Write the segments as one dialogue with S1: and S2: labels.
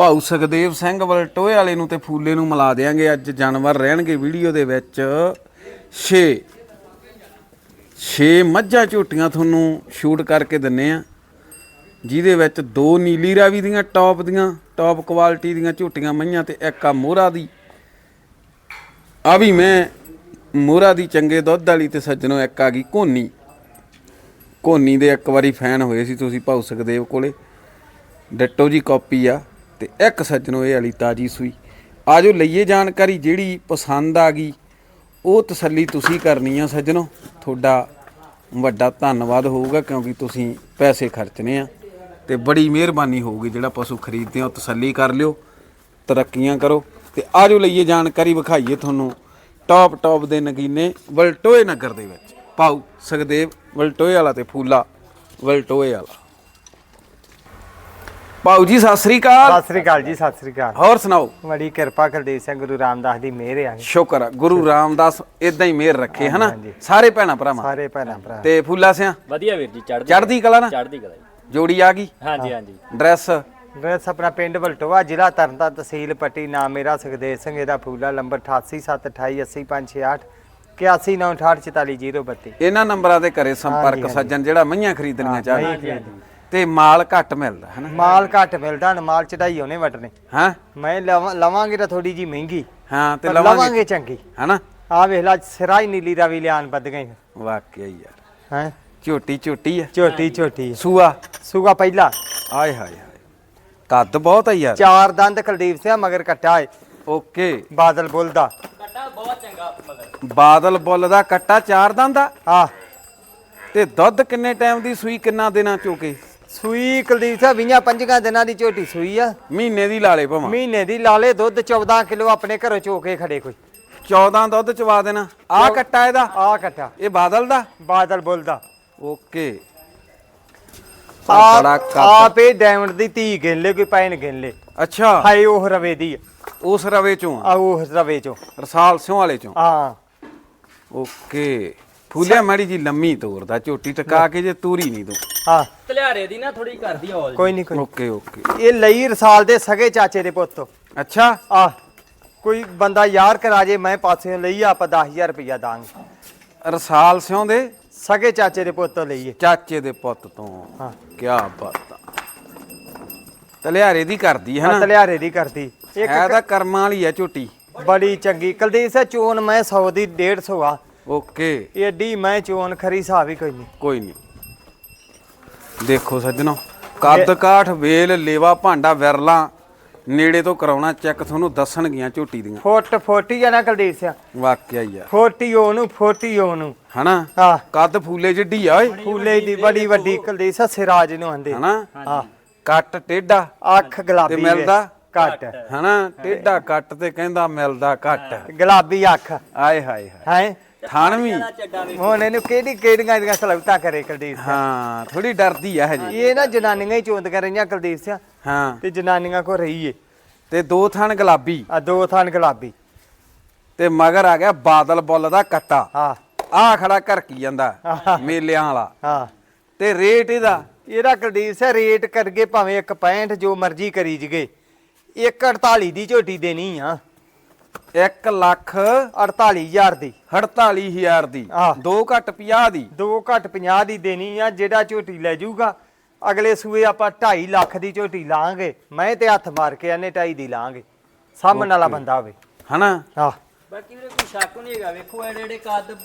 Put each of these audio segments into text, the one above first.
S1: ਭਾਊ ਸੁਖਦੇਵ ਸਿੰਘ ਵਲਟੋਏ ਵਾਲੇ ਨੂੰ ਤੇ ਫੂਲੇ ਨੂੰ ਮਿਲਾ ਦੇਾਂਗੇ ਅੱਜ ਜਾਨਵਰ ਰਹਿਣਗੇ ਵੀਡੀਓ ਦੇ ਵਿੱਚ। 6 6 ਮੱਝਾਂ ਝੋਟੀਆਂ ਤੁਹਾਨੂੰ ਸ਼ੂਟ ਕਰਕੇ ਦਿੰਨੇ ਆ। ਜਿਹਦੇ ਵਿੱਚ ਦੋ ਨੀਲੀ ਰਾਵੀ ਦੀਆਂ, ਟੌਪ ਦੀਆਂ, ਟੌਪ ਕੁਆਲਿਟੀ ਦੀਆਂ ਝੋਟੀਆਂ ਮਈਆਂ ਤੇ ਇੱਕ ਆ ਮੋਹਰਾ ਦੀ। ਆ ਵੀ ਮੈਂ ਮੋਹਰਾ ਦੀ ਚੰਗੇ ਦੁੱਧ ਵਾਲੀ ਤੇ ਸੱਜਣੋ ਇੱਕ ਆ ਗਈ ਕੋਨੀ ਕੋਨੀ ਦੇ ਇੱਕ ਵਾਰੀ ਫੈਨ ਹੋਏ ਸੀ ਤੁਸੀਂ ਭਾਊ ਸੁਖਦੇਵ ਕੋਲੇ। ਡਿੱਟੋ ਜੀ ਕਾਪੀ ਆ। ਤੇ ਇੱਕ ਸੱਜਣੋ ਇਹ ਵਾਲੀ ਤਾਜੀ ਸੂਈ। ਆਜੋ ਲਈਏ ਜਾਣਕਾਰੀ ਜਿਹੜੀ ਪਸੰਦ ਆ ਗਈ। ਉਹ ਤਸੱਲੀ ਤੁਸੀਂ ਕਰਨੀ ਆ ਸੱਜਣੋ। ਤੁਹਾਡਾ ਵੱਡਾ ਧੰਨਵਾਦ ਹੋਊਗਾ ਕਿਉਂਕਿ ਤੁਸੀਂ ਪੈਸੇ ਖਰਚਨੇ ਆ ਤੇ ਬੜੀ ਮਿਹਰਬਾਨੀ ਹੋਊਗੀ ਜਿਹੜਾ ਪਸ਼ੂ ਖਰੀਦਦੇ ਹੋ ਤਸੱਲੀ ਕਰ ਲਿਓ, ਤਰੱਕੀਆਂ ਕਰੋ ਤੇ ਆਜੋ ਲਈਏ ਜਾਣਕਾਰੀ, ਵਿਖਾਈਏ ਤੁਹਾਨੂੰ ਟੌਪ ਟੌਪ ਦੇ ਨਗੀਨੇ ਵਲਟੋਏ ਨਗਰ ਦੇ ਵਿੱਚ। ਪਾਉ ਸੁਖਦੇਵ ਵਲਟੋਏ ਵਾਲਾ ਤੇ ਫੂਲਾ ਵਲਟੋਏ ਵਾਲਾ। ਪਾਉ ਜੀ ਸਤਿ ਸ੍ਰੀ ਅਕਾਲ।
S2: ਸਤਿ ਸ੍ਰੀ ਅਕਾਲ ਜੀ ਸਤਿ ਸ੍ਰੀ ਅਕਾਲ।
S1: ਹੋਰ ਸੁਣਾਓ?
S2: ਬੜੀ ਕਿਰਪਾ ਕੁਲਦੀਪ ਸਿੰਘ ਗੁਰੂ ਰਾਮਦਾਸ ਦੀ ਮਿਹਰ ਆ।
S1: ਸ਼ੁਕਰ ਆ, ਗੁਰੂ ਰਾਮਦਾਸ ਇਦਾਂ ਹੀ ਮਿਹਰ ਰੱਖੇ ਹਨਾ। ਸਾਰੇ ਭੈਣਾ ਭਰਾਵਾਂ।
S2: ਸਾਰੇ ਭੈਣਾਂ ਭਰਾ।
S1: ਤੇ ਫੂਲਾ ਸਿਆ?
S3: ਵਧੀਆ ਵੀਰ ਜੀ ਚੜ੍ਹਦੀ
S1: ਚੜ੍ਹਦੀ ਕਲਾ ਨਾ?
S3: ਚੜ੍ਹਦੀ ਕਲਾ ਜੀ।
S1: ਜੋੜੀ ਆ ਗਈ?
S3: ਹਾਂਜੀ ਹਾਂਜੀ।
S1: ਡਰੈਸ?
S2: ਡਰੈਸ ਆਪਣਾ ਪਿੰਡ ਬਲਟੋਆ ਜ਼ਿਲ੍ਹਾ ਤਰਨਤਾਰਨ ਤਹਿਸੀਲ ਪੱਟੀ ਨਾਮ ਮੇਰਾ ਸੁਖਦੇਵ ਸਿੰਘ ਇਹਦਾ ਫੂਲਾ ਨੰਬਰ 8872288568 8198844032
S1: ਇਹਨਾਂ ਨੰਬਰਾਂ ਤੇ ਕਰੇ ਸੰਪਰਕ ਸੱਜਣ ਜਿਹੜਾ ਮਈਆਂ ਖਰੀਦਣੀਆਂ
S2: ਮਈਆਂ
S1: ਚਾਹੇ
S2: ਖਰੀਦਣੀਆਂ।
S1: ਤੇ ਮਾਲ ਘੱਟ ਮਿਲਦਾ ਹਨਾ?
S2: ਮਾਲ ਘੱਟ ਮਿਲਦਾ ਨਾ ਮਾਲ ਚੜਾਈ ਉਹਨੇ ਵਟਨੇ
S1: ਹਾਂ?
S2: ਮੈਂ ਲਵਾਂ- ਲਵਾਂਗੇ ਤਾਂ ਥੋੜੀ ਜੀ ਮਹਿੰਗੀ
S1: ਹਾਂ ਤੇ ਲਵਾਂਗੇ।
S2: ਲਵਾਂਗੇ ਚੰਗੀ।
S1: ਹਨਾ?
S2: ਆ ਵੇਖ ਲਾ ਸਿਰਾ ਹੀ ਨੀਲੀ ਰਾਵੀ ਲਿਆਨ ਵੱਧ ਗਈ
S1: ਵਾਕਿਆ ਹੀ ਯਾਰ।
S2: ਹੈ?
S1: ਝੋਟੀ ਝੋਟੀ ਆ।
S2: ਝੋਟੀ ਝੋਟੀ।
S1: ਸੂਆ?
S2: ਸੂਗਾ ਪਹਿਲਾ।
S1: ਆਏ ਹਾਏ ਹਾਏ। ਕੱਦ ਬਹੁਤ ਆ ਯਾਰ।
S2: ਚਾਰ ਦੰਦ ਕੁਲਦੀਪ ਸਿੰਘ ਮਗਰ ਕੱਟਾ ਏ।
S1: ਓਕੇ।
S2: ਬਾਦਲ ਬੁੱਲਦਾ
S3: ਕੱਟਾ ਬਹੁਤ ਚੰਗਾ ਮਗਰ।
S1: ਬਾਦਲ ਬੁੱਲ ਦਾ ਕੱਟਾ ਚਾਰ ਦੰਦ ਆ।
S2: ਆ
S1: ਤੇ ਦੁੱਧ ਕਿੰਨੇ ਟਾਈਮ ਦੀ ਸੂਈ ਕਿੰਨਾ ਦਿਨਾਂ ਚੋਕੇ
S2: ਸੂਈ ਕੁਲਦੀਪ ਸਿੰਘ 20 25 ਦਿਨਾਂ ਦੀ ਝੋਟੀ ਸੂਈ ਆ।
S1: ਮਹੀਨੇ ਦੀ ਲਾਲੇ ਭਾਵਾਂ।
S2: ਮਹੀਨੇ ਦੀ ਲਾਲੇ ਦੁੱਧ 14 ਕਿਲੋ ਆਪਣੇ ਘਰੋਂ ਚੋ ਕੇ ਖੜੇ ਕੋਈ।
S1: 14 ਦੁੱਧ ਚਵਾ ਦੇਣਾ। ਆ ਕੱਟਾ ਇਹਦਾ?
S2: ਆ ਕੱਟਾ।
S1: ਇਹ ਬਾਦਲ ਦਾ?
S2: ਬਾਦਲ ਬੁੱਲਦਾ
S1: ਓਕੇ।
S2: ਆ
S1: ਬੜਾ ਕੱਦ
S2: ਆਪ ਇਹ ਡਾਇਮੰਡ ਦੀ ਧੀ ਗਿਣ ਲੈ ਕੋਈ ਪੈਣ ਗਿਣ ਲੈ।
S1: ਅੱਛਾ।
S2: ਹਾਏ ਉਹ ਰਵੇ ਦੀ
S1: ਉਸ ਰਵੇ ਚੋਂ ਆ।
S2: ਆ ਉਹ ਰਵੇ ਚੋਂ।
S1: ਰਸਾਲ ਸਿਉ ਵਾਲੇ ਚੋਂ।
S2: ਹਾਂ।
S1: ਓਕੇ। ਫੂਲਿਆ ਮਾੜੀ ਜੀ ਲੰਮੀ ਤੋਰਦਾ ਝੋਟੀ ਟਕਾ ਕੇ ਜੇ ਤੂਰੀ ਨਹੀਂ ਤੂੰ।
S2: ਹਾਂ।
S3: ਤਲਿਆਰੇ ਦੀ ਨਾ ਥੋੜੀ ਕਰਦੀ ਔਲ
S2: ਕੋਈ ਨਹੀਂ ਕੋਈ
S1: ਓਕੇ ਓਕੇ।
S2: ਇਹ ਲਈ ਰਸਾਲ ਦੇ ਸਗੇ ਚਾਚੇ ਦੇ ਪੁੱਤ। ਤੋਂ
S1: ਅੱਛਾ।
S2: ਆ ਕੋਈ ਬੰਦਾ ਯਾਰ ਕਰਾ ਜੇ ਮੈਂ ਪਾਸੇ ਲਈ ਆਪਾਂ 10000 ਰੁਪਇਆ ਦਾਂਗੇ।
S1: ਰਸਾਲ ਸਿਉ ਦੇ?
S2: ਸਗੇ ਚਾਚੇ ਦੇ ਪੁੱਤ ਤੋਂ ਲਈਏ।
S1: ਚਾਚੇ ਦੇ ਪੁੱਤ ਤੋਂ।
S2: ਹਾਂ।
S1: ਕੀ ਬਾਤ ਆ। ਤਲਿਆਰੇ ਦੀ ਕਰਦੀ ਹੈ ਨਾ?
S2: ਤਲਿਆਰੇ ਦੀ ਕਰਦੀ। ਇੱਕ
S1: ਹੈ ਤਾਂ ਕਰਮਾਂ ਵਾਲੀ ਆ ਝੋਟੀ।
S2: ਬੜੀ ਚੰਗੀ। ਕੁਲਦੀਪ ਸਿੰਘ ਚੋਣ ਮੈਂ 100 ਦੀ 150 ਆ।
S1: ਓਕੇ।
S2: ਏਡੀ ਮੈਂ ਚੋਣ ਖਰੀ ਹਿਸਾਬ ਹੀ ਕੋਈ ਨਹੀਂ।
S1: ਕੋਈ ਨਹੀਂ। ਦੇਖੋ ਸੱਜਣੋ ਕੱਦ ਕਾਠ ਵੇਲ ਲੇਵਾ ਭਾਂਡਾ ਵਿਰਲਾ ਨੇੜੇ ਤੋਂ ਕਰਾਉਣਾ ਚੈੱਕ ਤੁਹਾਨੂੰ ਦੱਸਣਗੀਆਂ ਝੋਟੀ ਦੀਆਂ।
S2: ਫੁੱਟ 40 ਆ ਨਾ ਕੁਲਦੀਪ ਸਿੰਘ
S1: ਵਾਕਿਆ ਹੀ ਆ।
S2: 40 ਉਹਨੂੰ 40 ਉਹਨੂੰ।
S1: ਹਨਾ?
S2: ਆ
S1: ਕੱਦ ਫੂਲੇ ਜਿੱਡੀ ਆ ਓਏ।
S2: ਫੂਲੇ ਦੀ ਬੜੀ ਵੱਡੀ ਕੁਲਦੀਪ ਸਿੰਘ ਸਿਰਾਜ ਨੂੰ ਆਂਦੇ।
S1: ਹਨਾ?
S2: ਆ
S1: ਕੱਟ ਟੇਡਾ
S2: ਅੱਖ ਗੁਲਾਬੀ
S1: ਤੇ ਮਿਲਦਾ?
S2: ਘੱਟ
S1: ਹਨਾ? ਟੇਡਾ ਕੱਟ ਤੇ ਕਹਿੰਦਾ ਮਿਲਦਾ ਕੱਟ।
S2: ਗੁਲਾਬੀ ਅੱਖ।
S1: ਆਏ ਹਾਏ ਹਾਏ।
S2: ਹੈ?
S1: ਥਾਨਵੀਂ
S3: ਚੱਡਾ ਵੀ
S2: ਹੁਣ ਇਹਨੂੰ ਕਿਹੜੀ ਕਿਹੜੀਆਂ ਦੀਆਂ ਸਲੂਤਾਂ ਕਰੇ ਕੁਲਦੀਪ ਸਿੰਘ?
S1: ਹਾਂ ਥੋੜੀ ਡਰਦੀ ਆ ਹਜੇ
S2: ਇਹ ਨਾ ਜਨਾਨੀਆਂ ਹੀ ਚੋਂਦ ਕਰ ਰਹੀਆਂ ਕੁਲਦੀਪ ਸਿੰਘ।
S1: ਹਾਂ।
S2: ਤੇ ਜਨਾਨੀਆਂ ਕੋ ਰਹੀ ਏ।
S1: ਤੇ ਦੋ ਥਣ ਗੁਲਾਬੀ।
S2: ਆ ਦੋ ਥਾਨ ਗੁਲਾਬੀ।
S1: ਤੇ ਮਗਰ ਆ ਗਿਆ ਬਾਦਲ ਬੁੱਲ ਦਾ ਕੱਟਾ।
S2: ਆ
S1: ਆ ਖੜਾ ਘਰਕੀ ਜਾਂਦਾ ਮੇਲਿਆਂ ਵਾਲਾ।
S2: ਹਾਂ।
S1: ਤੇ ਰੇਟ ਇਹਦਾ?
S2: ਇਹਦਾ ਕੁਲਦੀਪ ਸਿੰਘ ਰੇਟ ਕਰਗੇ ਭਾਵੇਂ 165 ਜੋ ਮਰਜ਼ੀ ਕਰੀ ਜਗੇ 148 ਦੀ ਝੋਟੀ ਦੇਣੀ ਆ।
S1: 1 ਲੱਖ
S2: 48000 ਦੀ।
S1: 48000 ਦੀ।
S2: ਆਹ।
S1: ਦੋ ਘੱਟ 50 ਦੀ।
S2: ਦੋ ਘੱਟ 50 ਦੀ ਦੇਣੀ ਆ ਜਿਹੜਾ ਝੋਟੀ ਲੈ ਜਾਊਗਾ ਅਗਲੇ ਸੂਏ ਆਪਾਂ 2.5 ਲੱਖ ਦੀ ਝੋਟੀ ਲਾਂਗੇ। ਮੈਂ ਤੇ ਹੱਥ ਮਾਰ ਕੇ ਇਹਨੇ 2.5 ਦੀ ਲਾਂਗੇ। ਸਾਹਮਣ ਵਾਲਾ ਬੰਦਾ ਹੋਵੇ।
S1: ਹਨਾ?
S2: ਆਹ।
S3: ਬਾਕੀ ਵੀਰੇ ਕੋਈ ਸ਼ੱਕ ਨਹੀਂ ਹੈਗਾ। ਵੇਖੋ ਐਡੇ ਐਡੇ ਕੱਦ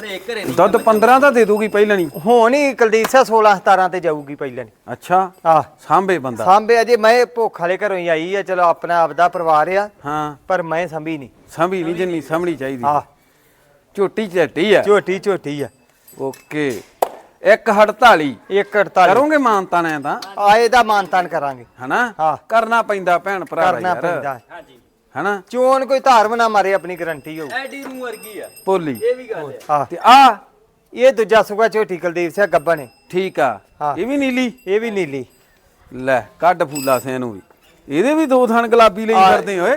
S3: ਹਰੇਕ ਘਰੇ ਨਹੀਂ
S1: ਦੁੱਧ 15 ਦਾ ਦੇ ਦੂਗੀ ਪਹਿਲਾਂ ਨਹੀਂ?
S2: ਹੁਣ ਹੀ ਕੁਲਦੀਪ ਸਿੰਘ 16 17 ਤੇ ਜਾਊਗੀ ਪਹਿਲਾਂ
S1: ਅੱਛਾ।
S2: ਆਹ।
S1: ਸਾਂਭੇ ਬੰਦਾ।
S2: ਸਾਂਭੇ ਅਜੇ ਮੈਂ ਭੁੱਖ ਵਾਲੇ ਘਰੋਂ ਹੀ ਆਈ ਆ ਚਲੋ ਆਪਣਾ ਆਪਦਾ ਪਰਿਵਾਰ ਆ।
S1: ਹਾਂ।
S2: ਪਰ ਮੈਂ ਸੰਭੀ ਨਹੀਂ।
S1: ਸੰਭੀ ਨਹੀਂ ਜਿੰਨੀ ਸੰਭਣੀ ਚਾਹੀਦੀ।
S2: ਆਹ।
S1: ਝੋਟੀ ਝੱਟੀ ਆ।
S2: ਝੋਟੀ ਝੋਟੀ ਆ।
S1: ਓਕੇ। 148
S2: 148
S1: ਕਰੋਗੇ ਮਾਨਤਾ ਨੇ ਤਾਂ?
S2: ਆਏ ਦਾ ਮਾਨਤਾਨ ਕਰਾਂਗੇ।
S1: ਹਨਾ?
S2: ਹਾਂ।
S1: ਕਰਨਾ ਪੈਂਦਾ ਭੈਣ ਭਰਾ ਦਾ
S2: ਕਰਨਾ
S1: ਯਾਰ।
S2: ਪੈਂਦਾ।
S3: ਹਾਂਜੀ।
S1: ਹਨਾ?
S2: ਚੋਣ ਕੋਈ ਧਾਰਮ ਨਾ ਮਾਰੇ ਆਪਣੀ ਗਰੰਟੀ ਹੋਊ।
S3: ਐਡੀ ਨੂੰ ਵਰਗੀ ਆ।
S1: ਪੋਲੀ
S3: ਇਹ ਵੀ ਗੱਲ
S2: ਆ
S1: ਤੇ ਆ
S2: ਇਹ ਦੂਜਾ ਸੁਗਾ ਝੋਟੀ ਕੁਲਦੀਪ ਸਿੰਘ ਗੱਬਨ ਹੈ
S1: ਠੀਕ ਆ।
S2: ਹਾਂ।
S1: ਇਹ ਵੀ ਨੀਲੀ?
S2: ਇਹ ਵੀ ਨੀਲੀ।
S1: ਲੈ ਕੱਢ ਫੂਲਾ ਸੇ ਨੂੰ ਵੀ। ਇਹਦੇ ਵੀ ਦੋ ਥਣ ਗੁਲਾਬੀ ਲਈ। ਫਿਰਦੇ ਓਏ।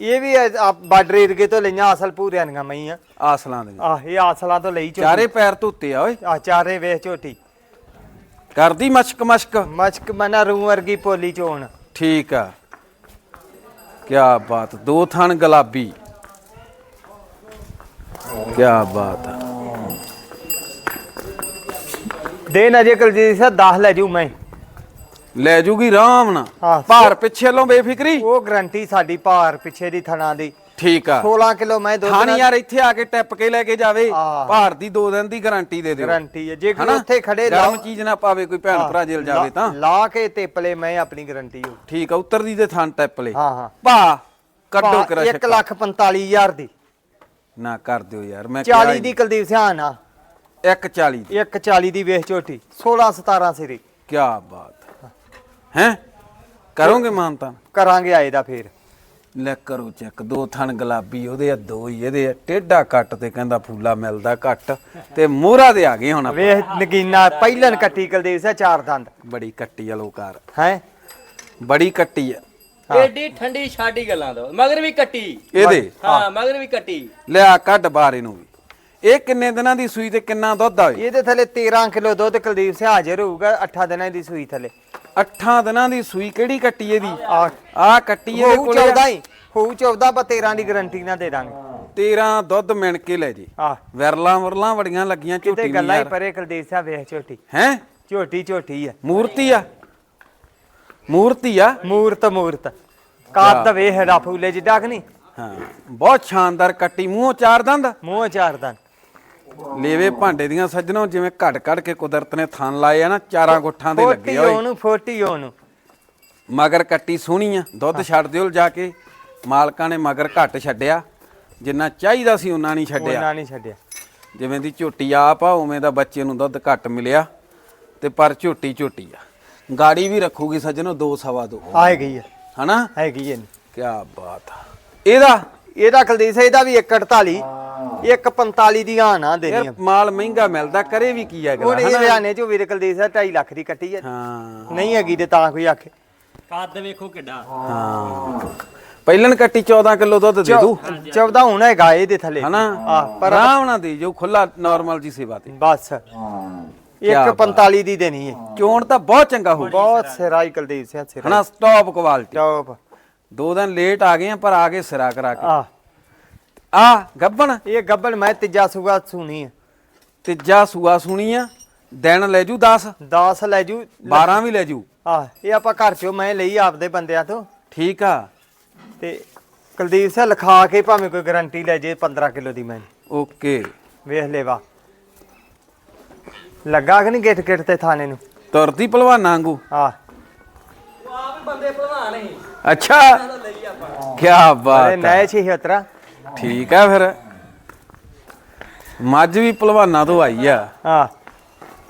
S2: ਇਹ ਵੀ ਆ ਬਾਰਡਰ ਏਰੀਏ ਤੋਂ ਲਈਆਂ ਅਸਲ ਪੂਰਿਆਂ ਦੀਆਂ ਮਈਆਂ।
S1: ਆਸਲਾਂ ਦੇ।
S2: ਆ ਇਹ ਆਸਲਾਂ ਤੋਂ ਲਈ ਝੋਟੀ।
S1: ਚਾਰੇ ਪੈਰ ਧੁੱਤੇ ਆ ਓਏ।
S2: ਆ ਚਾਰੇ ਵੇਖ ਝੋਟੀ।
S1: ਕਰਦੀ ਮਸ਼ਕ ਮਸ਼ਕ
S2: ਮਚਕ ਮਨਾ ਰੂ ਵਰਗੀ ਪੋਲੀ ਚੋਣ।
S1: ਠੀਕ ਆ। ਕੀ ਬਾਤ ਦੋ ਥਣ ਗੁਲਾਬੀ। ਕੀ ਬਾਤ। ਆ
S2: ਦੇਨ ਅਜੇ ਕੁਲਦੀਪ ਸਿੰਘ 10 ਲੈ ਜੂ ਮੈਂ।
S1: ਲੈ ਜੂਗੀ ਆਰਾਮ ਨਾਲ।
S2: ਹਾਂ।
S1: ਭਾਰ ਪਿੱਛੇ ਲੋ ਬੇਫਿਕਰੀ।
S2: ਉਹ ਗਰੰਟੀ ਸਾਡੀ ਭਾਰ ਪਿੱਛੇ ਦੀ ਥਣਾ ਦੀ।
S1: ਠੀਕ ਆ।
S2: 16 ਕਿਲੋ ਮੈਂ ਦੁੱਧ
S1: ਥਾਣੀ ਯਾਰ ਇੱਥੇ ਆ ਕੇ ਟਿੱਪ ਕੇ ਲੈ ਕੇ ਜਾਵੇ।
S2: ਹਾਂ।
S1: ਭਾਰ ਦੀ ਦੋ ਦਿਨ ਦੀ ਗਾਰੰਟੀ ਦੇ ਦਿਓ।
S2: ਗਰੰਟੀ ਹੈ। ਜੇ ਕੋਈ
S1: ਹਨਾ?
S2: ਉੱਥੇ ਖੜੇ
S1: ਗਰਮ
S2: ਲਾ-
S1: ਚੀਜ਼ ਨਾ ਪਾਵੇ ਕੋਈ ਭੈਣ ਭਰਾ ਜੇਲ ਜਾਵੇ ਤਾਂ।
S2: ਲਾ ਕੇ ਤੇਪਲੇ ਮੈਂ ਆਪਣੀ ਗਰੰਟੀ ਹੋ।
S1: ਠੀਕ ਆ ਉੱਤਰਦੀ ਤੇ ਥਣ ਟਿੱਪ ਲੈ
S2: ਹਾਂ ਹਾਂ।
S1: ਭਾ ਕੱਢੋ ਕਰਾ
S2: 1 ਲੱਖ 45000 ਦੀ।
S1: ਨਾ ਕਰ ਦਿਓ ਯਾਰ ਮੈਂ
S2: 40 ਦੀ ਕੁਲਦੀਪ ਸਿੰਘ ਨਾ
S1: 140 ਦੀ।
S2: 140 ਦੀ ਵੇਖ ਝੋਟੀ। 16 17 ਸਿਰੇ।
S1: ਕੀ ਬਾਤ ਹੈ? ਕਰੋਗੇ ਮਾਨਤਾ?
S2: ਕਰਾਂਗੇ ਆਏ ਦਾ ਫੇਰ।
S1: ਲੈ ਕਰੋ ਚੈੱਕ ਦੋ ਥਣ ਗੁਲਾਬੀ ਉਹਦੇ ਆ ਦੋ ਹੀ ਇਹਦੇ ਆ ਟੇਢਾ ਕੱਟ ਤੇ ਕਹਿੰਦਾ ਫੂਲਾ ਮਿਲਦਾ ਘੱਟ ਤੇ ਮੋਹਰਾ ਦੇ ਆ ਗਏ ਹੁਣ ਆਪਾਂ।
S2: ਵੇਖ ਨਗੀਨਾ ਪਹਿਲਨ ਕੱਟੀ ਕੁਲਦੀਪ ਸਿੰਘ ਚਾਰ ਦੰਦ।
S1: ਬੜੀ ਕੱਟੀ ਆ ਲੋਕਾਰ।
S2: ਹੈ?
S1: ਬੜੀ ਕੱਟੀ ਆ।
S3: ਐਡੀ ਠੰਡੀ ਛਾਡੀ ਗੱਲਾਂ ਦਾ ਮਗਰ ਵੀ ਕੱਟੀ।
S1: ਇਹਦੇ?
S3: ਹਾਂ ਮਗਰ ਵੀ ਕੱਟੀ।
S1: ਲਿਆ ਕੱਢ ਬਾਹਰ ਇਹਨੂੰ ਵੀ। ਇਹ ਕਿੰਨੇ ਦਿਨਾਂ ਦੀ ਸੂਈ ਤੇ ਕਿੰਨਾ ਦੁੱਧ ਆ
S2: ਇਹਦੇ ਥੱਲੇ 13 ਕਿਲੋ ਦੁੱਧ ਕੁਲਦੀਪ ਸਿੰਘ ਹਾਜ਼ਰ ਹੋਊਗਾ 8 ਦਿਨਾਂ ਦੀ ਸੂਈ ਥੱਲੇ।
S1: 8 ਦਿਨਾਂ ਦੀ ਸੂਈ ਕਿਹੜੀ ਕੱਟੀ ਇਹਦੀ?
S2: ਆ
S1: ਆ ਕੱਟੀ ਇਹਦੇ
S2: ਹੋਊ
S1: ਕੋਲੇ
S2: 14 ਹੀ ਹੋਊ 14 ਪਰ 13 ਦੀ ਗਰੰਟੀ ਨਾ ਦੇ ਦਾਂਗੇ।
S1: 13 ਦੁੱਧ ਮਿਣ ਕੇ ਲੈ ਜੀ।
S2: ਆ
S1: ਵਿਰਲਾਂ ਵਰਲਾਂ ਬੜੀਆਂ ਲੱਗੀਆਂ
S2: ਕਿਤੇ
S1: ਝੋਟੀ
S2: ਗੱਲਾਂ ਹੀ ਪਰੇ ਕੁਲਦੀਪ ਸਿੰਘ ਵੇਖ ਝੋਟੀ।
S1: ਹੈ?
S2: ਝੋਟੀ ਝੋਟੀ ਆ।
S1: ਮੂਰਤੀ ਆ। ਮੂਰਤੀ ਆ।
S2: ਮੂਰਤ ਮੂਰਤ। ਕਾਦ ਵੇਖ ਰਾ ਫੂਲੇ ਜਿੱਡਾ ਕਿ ਨਹੀਂ।
S1: ਹਾਂ। ਬਹੁਤ ਸ਼ਾਨਦਾਰ ਕੱਟੀ। ਮੂੰਹੋਂ ਚਾਰ ਦੰਦ?
S2: ਮੂੰਹ ਚਾਰ ਦੰਦ।
S1: ਲੇਵੇ ਭਾਂਡੇ ਦੀਆਂ ਸੱਜਣੋਂ ਜਿਵੇਂ ਘੜ ਘੜ ਕੇ ਕੁਦਰਤ ਨੇ ਥਣ ਲਾਏ ਆ ਨਾ ਚਾਰਾਂ ਗੁੱਠਾਂ ਦੇ ਲੱਗੇ
S2: 40
S1: ਓਏ
S2: ਉਹਨੂੰ 40 ਉਹਨੂੰ।
S1: ਮਗਰ ਕੱਟੀ ਸੋਹਣੀ ਆ ਦੁੱਧ ਛੱਡ ਦਿਓ ਜਾ ਕੇ। ਮਾਲਕਾਂ ਨੇ ਮਗਰ ਘੱਟ ਛੱਡਿਆ। ਜਿੰਨਾ ਚਾਹੀਦਾ ਸੀ ਉਹਨਾਂ ਨਹੀਂ ਛੱਡਿਆ।
S2: ਉਹਨਾਂ ਨਹੀਂ ਛੱਡਿਆ।
S1: ਜਿਵੇਂ ਦੀ ਝੋਟੀ ਆਪ ਆ ਉਵੇਂ ਦਾ ਬੱਚੇ ਨੂੰ ਦੁੱਧ ਘੱਟ ਮਿਲਿਆ। ਤੇ ਪਰ ਝੋਟੀ ਝੋਟੀ ਆ। ਗਾੜੀ ਵੀ ਰੱਖੂਗੀ ਸੱਜਣੋ ਦੋ ਸਵਾ ਦੋ।
S2: ਆਏ ਗਈ ਆ।
S1: ਹਨਾ?
S2: ਹੈਗੀ ਹੈ
S1: ਕੀ ਬਾਤ ਆ। ਇਹਦਾ?
S2: ਇਹਦਾ ਕੁਲਦੀਪ ਸਿੰਘ ਇਹਦਾ ਵੀ 148 145 ਦੀ ਹਾਂ ਨਾ ਦੇਣੀ
S1: ਯਾਰ ਮਾਲ ਮਹਿੰਗਾ ਮਿਲਦਾ ਕਰੇ ਵੀ ਕੀ ਆ
S2: ਹੁਣ ਇਹ
S1: ਹਨਾ?
S2: ਬਿਆਨੇ ਚ ਵੀਰ ਕੁਲਦੀਪ ਸਿੰਘ 2.5 ਲੱਖ ਦੀ ਕੱਟੀ ਹੈ
S1: ਹਾਂ।
S2: ਨਹੀਂ ਹੈਗੀ ਤੇ ਤਾਂ ਕੋਈ ਆਖੇ।
S3: ਕੱਦ ਵੇਖੋ ਕਿੱਡਾ।
S1: ਹਾਂ। ਪਹਿਲਣ ਕੱਟੀ 14 ਕਿਲੋ ਦੁੱਧ ਦੇ ਦੂ।
S2: 14 ਹੁਣ ਹੈਗਾ ਇਹਦੇ ਥੱਲੇ।
S1: ਹਨਾ?
S2: ਆ ਪਰ
S1: ਆਰਾਮ ਨਾਲ ਦੇ ਜੋ ਖੁੱਲਾ ਨਾਰਮਲ ਜੀ ਸੇਵਾ ਤੇ।
S2: ਬਸ। 145 ਦੀ ਦੇਣੀ ਹੈ।
S1: ਚੋਣ ਤਾਂ ਬਹੁਤ ਚੰਗਾ ਹੋਊ।
S2: ਬਹੁਤ ਸਿਰਾਈ ਕੁਲਦੀਪ ਸਿੰਘ ਸਿਰਾ
S1: ਹਨਾ ਸਟਾਪ ਕੁਆਲਿਟੀ
S2: ਟੌਪ
S1: ਦੋ ਦਿਨ ਲੇਟ ਆ ਗਏ ਆ ਪਰ ਆ ਗਏ ਸਿਰਾ ਕਰਾ ਕੇ।
S2: ਆ
S1: ਆ ਗੱਬਣ
S2: ਇਹ ਗੱਬਨ ਮੈਂ ਤੀਜਾ ਸੁਗਾ ਸੁਣੀ ਹੈ
S1: ਤੀਜਾ ਸੂਆ ਸੁਣੀ ਆ ਦਿਨ ਲੈ ਜੂ 10
S2: 10 ਲੈ ਜੂ।
S1: 12 ਵੀ ਲੈ ਜੂ।
S2: ਆ ਇਹ ਆਪਾਂ ਘਰ ਚੋਂ ਮੈਂ ਲਈ ਆਪਦੇ ਬੰਦਿਆਂ ਤੋਂ।
S1: ਠੀਕ ਆ।
S2: ਤੇ ਕੁਲਦੀਪ ਸਿੰਘ ਲਿਖਾ ਕੇ ਭਾਵੇਂ ਕੋਈ ਗਾਰੰਟੀ ਲੈ ਜੇ 15 ਕਿਲੋ ਦੀ ਮੈਂ।
S1: ਓਕੇ।
S2: ਵੇਖ ਲੈਵਾ ਲੱਗਾ ਕਿ ਨਹੀਂ ਗਿੱਟ ਗਿੱਟ ਤੇ ਥਾਣੇ ਨੂੰ?
S1: ਤੁਰਦੀ ਪਹਿਲਵਾਨਾਂ ਵਾਂਗੂ।
S2: ਆ।
S3: ਆਪ ਬੰਦੇ ਭਲਵਾਨ ਹੀ
S1: ਅੱਛਾ। ਕੀ
S2: ਅਰੇ
S1: ਬਾਤ ਆ।
S2: ਨਏ ਛੇਹਤਰਾ
S1: ਠੀਕ ਆ ਫਿਰ। ਮੱਝ ਵੀ ਪਹਿਲਵਾਨਾਂ ਤੋਂ ਆਈ ਆ।
S2: ਆ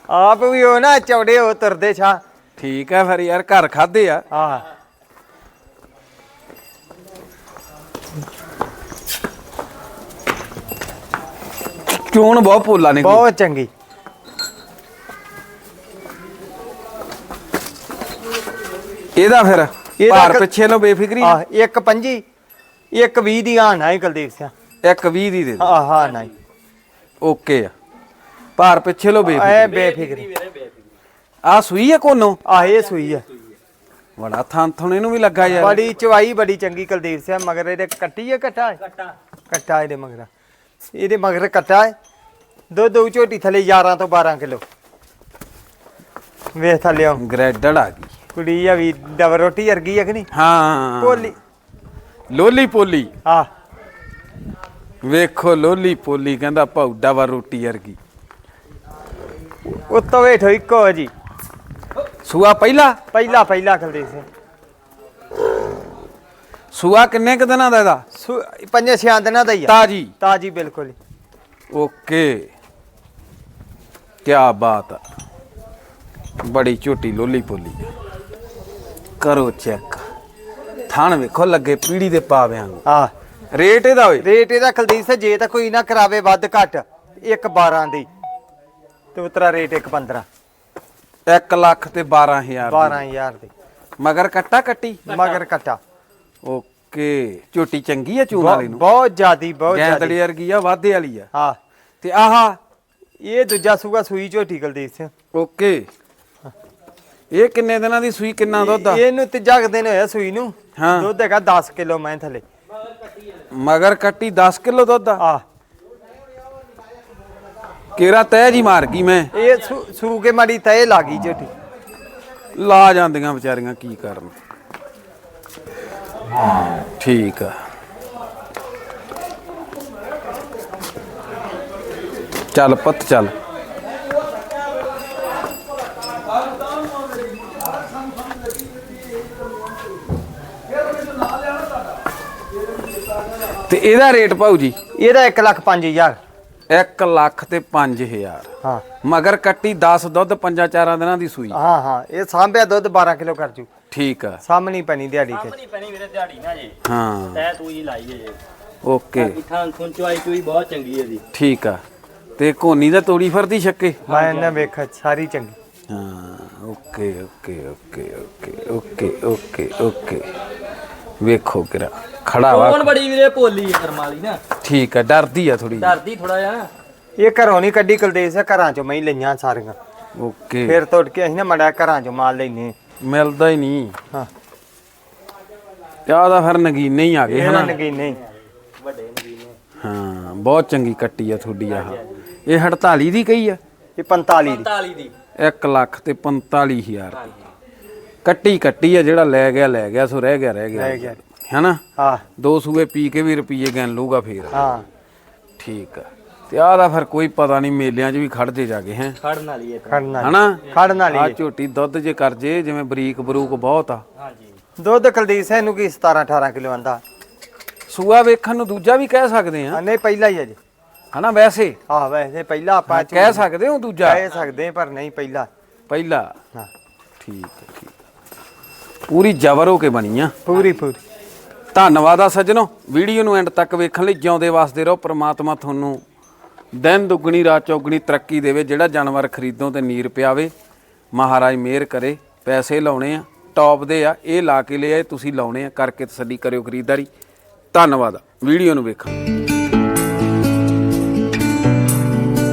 S2: ਆਪ ਵੀ ਉਹ ਨਾ ਚੌੜੇ ਹੋ ਤੁਰਦੇ ਛਾ।
S1: ਠੀਕ ਆ ਫਿਰ ਯਾਰ ਘਰ ਖਾਦੇ ਆ।
S2: ਆ
S1: ਚੋਣ ਬਹੁਤ ਭੋਲਾ ਨੇ
S2: ਬਹੁਤ ਚੰਗੀ।
S1: ਇਹਦਾ ਫਿਰ
S2: ਇਹਦਾ
S1: ਭਾਰ ਪਿੱਛੇ ਲੋ ਬੇਫਿਕਰੀ
S2: ਆ। ਇੱਕ ਪੰਜੀ। ਇੱਕ 20 ਦੀ ਆ ਨਾ ਕੁਲਦੀਪ ਸਿੰਘ
S1: ਇੱਕ 20 ਦੀ ਦੇ ਦੇ।
S2: ਆ ਹਾਂ। ਨਹੀਂ
S1: ਓਕੇ ਆ। ਭਾਰ ਪਿੱਛੇ ਲੋ ਬੇਫਿਕਰੀ।
S2: ਐ ਬੇਫਿਕਰੀ।
S1: ਆ ਸੂਈ ਆ ਕੋਨੋਂ?
S2: ਆ ਇਹ ਸੂਈ ਆ।
S1: ਬੜਾ ਥਾਂ ਥਣ ਇਹਨੂੰ ਵੀ ਲੱਗਾ ਯਾਰ।
S2: ਬੜੀ ਚਵਾਈ ਬੜੀ ਚੰਗੀ ਕੁਲਦੀਪ ਸਿੰਘ ਮਗਰ ਇਹਦੇ ਕੱਟੀ ਹੈ ਕੱਟਾ ਹੈ
S3: ਕੱਟਾ।
S2: ਕੱਟਾ ਇਹਦੇ ਮਗਰ। ਇਹਦੇ ਮਗਰ ਕੱਟਾ ਹੈ ਦੋ ਦੋ ਝੋਟੀ ਥੱਲੇ 11 ਤੋਂ 12 ਕਿਲੋ। ਵੇਖ ਥੱਲੇ
S1: ਗ੍ਰੈਡਡ ਆ ਗਈ।
S2: ਕੁੜੀ ਆ ਵੀ ਡਬਲ ਰੋਟੀ ਵਰਗੀ ਆ ਕਿ ਨਹੀਂ?
S1: ਹਾਂ।
S2: ਕੋਲੀ
S1: ਲੋਲੀ ਪੋਲੀ
S2: ਆ
S1: ਵੇਖੋ ਲੋਲੀ ਪੋਲੀ ਕਹਿੰਦਾ ਪੌਡਾ ਵਾ ਰੋਟੀ ਵਰਗੀ।
S2: ਉੱਤੋਂ ਵੇਠੋ ਇੱਕੋ ਜੀ।
S1: ਸੂਆ ਪਹਿਲਾ?
S2: ਪਹਿਲਾ ਪਹਿਲਾ ਕੁਲਦੀਪ ਸਿੰਘ।
S1: ਸੂਆ ਕਿੰਨੇ ਕ ਦਿਨਾਂ ਦਾ ਇਹਦਾ?
S2: ਸੂ- ਪੰਜੇ ਛਿਆਂ ਦਿਨਾਂ ਦਾ ਹੀ ਆ।
S1: ਤਾਜੀ।
S2: ਤਾਜੀ ਬਿਲਕੁਲ। ਹੀ।
S1: ਓਕੇ। ਕੀ ਬਾਤ ਆ। ਬੜੀ ਝੋਟੀ ਲੋਲੀ ਪੋਲੀ। ਕਰੋ ਚੈੱਕ। ਥਣ ਵੇਖੋ ਲੱਗੇ ਪੀੜੀ ਦੇ ਪਾਵਿਆਂ ਨੂੰ।
S2: ਆ
S1: ਰੇਟ ਇਹਦਾ ਓਏ।
S2: ਰੇਟ ਇਹਦਾ ਕੁਲਦੀਪ ਸਿੰਘ ਜੇ ਤਾਂ ਕੋਈ ਨਾ ਕਰਾਵੇ ਵੱਧ ਘੱਟ ਇੱਕ 12 ਦੀ। ਤੇ ਉਤਰਾ ਰੇਟ ਇੱਕ 15
S1: 1 ਲੱਖ ਤੇ 12000
S2: 12000 ਦੀ।
S1: ਮਗਰ ਕੱਟਾ ਕੱਟੀ?
S2: ਮਗਰ ਕਟਾ।
S1: ਓਕੇ। ਝੋਟੀ ਚੰਗੀ ਆ ਚੂਨ ਵਾਲੀ ਨੂੰ?
S2: ਬਹੁਤ ਜ਼ਿਆਦੀ ਬਹੁਤ ਜ਼ਿਆਦੀ।
S1: ਗੈਂਦੜੀ ਵਰਗੀ ਆ ਵਾਧੇ ਵਾਲੀ ਆ।
S2: ਹਾਂ।
S1: ਤੇ ਆਹਾ।
S2: ਇਹ ਦੂਜਾ ਸੂਗਾ ਸੂਈ ਝੋਟੀ ਕੁਲਦੀਪ ਸਿੰਘ।
S1: ਓਕੇ। ਇਹ ਕਿੰਨੇ ਦਿਨਾਂ ਦੀ ਸੂਈ ਕਿੰਨਾ ਦੁੱਧ ਆ?
S2: ਇਹਨੂੰ ਤੀਜਾ ਕੁ ਦਿਨ ਹੋਇਆ ਸੂਈ ਨੂੰ।
S1: ਹਾਂ।
S2: ਦੁੱਧ ਹੈਗਾ 10 ਕਿਲੋ ਮੈਂ ਥੱਲੇ।
S1: ਮਗਰ ਕੱਟੀ 10 ਕਿਲੋ ਦੁੱਧ ਆ?
S2: ਆ
S1: ਕੇਰਾ ਤਹਿ ਜੀ ਮਾਰ ਗਈ ਮੈਂ।
S2: ਇਹ ਸੂ- ਸੂ ਕੇ ਮਾੜੀ ਤਏ ਲੱਗੀ ਝੋਟੀ
S1: ਲਾ ਜਾਂਦੀਆਂ ਵਿਚਾਰੀਆਂ ਕੀ ਕਰਨ। ਠੀਕ ਆ। ਚੱਲ ਪੁੱਤ ਚੱਲ। ਤੇ ਇਹਦਾ ਰੇਟ ਭਾਊ ਜੀ।
S2: ਇਹਦਾ 1 ਲੱਖ 5000
S1: 1 ਲੱਖ ਤੇ 5000
S2: ਹਾਂ।
S1: ਮਗਰ ਕੱਟੀ 10 ਦੁੱਧ ਪੰਜਾਂ ਚਾਰਾਂ ਦਿਨਾਂ ਦੀ ਸੂਈ।
S2: ਹਾਂ ਹਾਂ। ਇਹ ਸਾਂਭਿਆ ਦੁੱਧ 12 ਕਿਲੋ ਕਰ ਜੂ।
S1: ਠੀਕ ਆ।
S2: ਸਾਹਮਣੀ ਪੈਣੀ ਦਿਹਾੜੀ ਤੇ।
S3: ਨਹੀਂ ਪੈਣੀ ਵੀਰੇ ਦਿਹਾੜੀ ਨਾ ਜੇ।
S1: ਹਾਂ।
S3: ਤੈ ਤੂੰ ਹੀ ਲਾਈ ਜੇ
S1: ਓਕੇ।
S3: ਬਾਕੀ ਥਾਂ ਥੁੰ ਚਵਾਈ ਚੂਈ ਬਹੁਤ ਚੰਗੀ ਹੈ ਦੀ
S1: ਠੀਕ ਆ। ਤੇ ਕੋਨੀ ਦਾ ਤੋੜੀ ਫਰਦੀ ਛੱਕੇ?
S2: ਮੈਂ ਇਹਨੇ ਵੇਖ ਸਾਰੀ ਚੰਗੀ।
S1: ਹਾਂ okay okay okay okay okay okay okay. ਵੇਖੋ ਕਿਰਾ ਖੜਾ ਵਾ।
S3: ਕੌਣ ਬੜੀ ਵੀਰੇ ਭੋਲੀ ਹੈ ਕਰਮਾਲੀ ਨਾ।
S1: ਠੀਕ ਆ ਡਰਦੀ ਆ ਥੋੜੀ
S3: ਡਰਦੀ ਥੋੜਾ ਜਿਹਾ। ਨਾ
S2: ਇਹ ਘਰੋਂ ਨਹੀਂ ਕੱਢੀ ਕੁਲਦੀਪ ਸਿੰਘ ਘਰਾਂ ਚੋਂ ਮੈਂ ਹੀ ਲਈਆਂ ਸਾਰੀਆਂ।
S1: ਓਕੇ।
S2: ਫਿਰ ਤੋੜ ਕੇ ਅਸੀਂ ਨਾ ਮੜਾ ਘਰਾਂ ਚੋਂ ਮਾਲ ਲੈਨੇ
S1: ਮਿਲਦਾ ਹੀ ਨਹੀਂ।
S2: ਹਾਂ।
S1: ਆ ਦਾ ਫਿਰ ਨਗੀਨੇ ਹੀ ਆ ਗਏ ਹਨਾ
S2: ਨੇ ਨਹੀਂ
S3: ਵੱਡੇ ਨਗੀਨੇ
S1: ਹਾਂ। ਬਹੁਤ ਚੰਗੀ ਕੱਟੀ ਆ ਤੁਹਾਡੀ ਆਹ। ਇਹ 48 ਦੀ ਕਹੀ ਆ?
S2: ਇਹ 45 ਦੀ।
S3: 45 ਦੀ।
S1: 1 ਲੱਖ ਤੇ 45000 ਦੀ। ਕੱਟੀ ਕੱਟੀ ਆ ਜਿਹੜਾ ਲੈ ਗਿਆ ਲੈ ਗਿਆ ਸੋ ਰਹਿ ਗਿਆ ਰਹਿ ਗਿਆ।
S2: ਰਹਿ ਗਿਆ।
S1: ਹੈਨਾ?
S2: ਹਾਂ।
S1: ਦੋ ਸੂਏ ਪੀ ਕੇ ਵੀ ਰੁਪਈਏ ਗਿਣ ਲੂਗਾ ਫੇਰ।
S2: ਹਾਂ।
S1: ਠੀਕ ਆ। ਤੇ ਆਹ ਦਾ ਫਿਰ ਕੋਈ ਪਤਾ ਨਹੀਂ ਮੇਲਿਆਂ 'ਚ ਵੀ ਖੜਦੇ ਜਾ ਕੇ ਹੈ।
S3: ਖੜਨ ਵਾਲੀ ਹੈ।
S2: ਖੜਨ ਵਾਲੀ।
S1: ਹਨਾ?
S2: ਖੜਨ
S1: ਆ
S2: ਵਾਲੀ
S1: ਝੋਟੀ ਦੁੱਧ ਜੇ ਕਰ ਜੇ ਜਿਵੇਂ ਬਰੀਕ ਬਰੂਕ ਬਹੁਤ ਆ।
S3: ਹਾਂਜੀ।
S2: ਦੁੱਧ ਕੁਲਦੀਪ ਸਿੰਘ ਨੂੰ ਕੀ 17 18 ਕਿਲੋ ਆਂਦਾ।
S1: ਸੂਆ ਵੇਖਣ ਨੂੰ ਦੂਜਾ ਵੀ ਕਹਿ ਸਕਦੇ ਆ।
S2: ਹਾਂ, ਨਹੀਂ ਪਹਿਲਾ ਹੀ ਅਜੇ
S1: ਹਨਾ ਵੈਸੇ?
S2: ਆਹ ਵੈਸੇ ਪਹਿਲਾ ਆਪਾਂ
S1: ਕਹਿ ਸਕਦੇ ਹੋ ਦੂਜਾ?
S2: ਕਹਿ ਸਕਦੇ ਪਰ ਨਹੀਂ ਪਹਿਲਾ।
S1: ਪਹਿਲਾ।
S2: ਹਾਂ।
S1: ਠੀਕ ਹੈ ਠੀਕ ਆ। ਪੂਰੀ ਜਬਰ ਹੋ ਕੇ ਬਣੀ ਆ।
S2: ਪੂਰੀ ਪੂਰੀ।
S1: ਧੰਨਵਾਦ ਆ ਸੱਜਣੋ। ਵੀਡੀਓ ਨੂੰ ਐਂਡ ਤੱਕ ਵੇਖਣ ਲਈ ਜਿਉਂਦੇ ਵਾਸਦੇ ਰਹੋ। ਪ੍ਰਮਾਤਮਾ ਤੁਹਾਨੂੰ ਦਿਨ ਦੁੱਗਣੀ ਰਾਤ ਚੌਗਣੀ ਤਰੱਕੀ ਦੇਵੇ। ਜਿਹੜਾ ਜਾਨਵਰ ਖਰੀਦੋ ਤੇ ਨੀਰ ਪਿਆਵੇ ਮਹਾਰਾਜ ਮਿਹਰ ਕਰੇ ਪੈਸੇ ਲਾਉਣੇ ਆ ਟੌਪ ਦੇ ਆ ਇਹ ਲਾ ਕੇ ਲਿਆਏ ਤੁਸੀਂ ਲਾਉਣੇ ਆ ਕਰਕੇ ਤਸੱਲੀ ਕਰਿਓ ਖਰੀਦਦਾਰੀ। ਧੰਨਵਾਦ ਵੀਡੀਓ ਨੂੰ ਵੇਖਣ।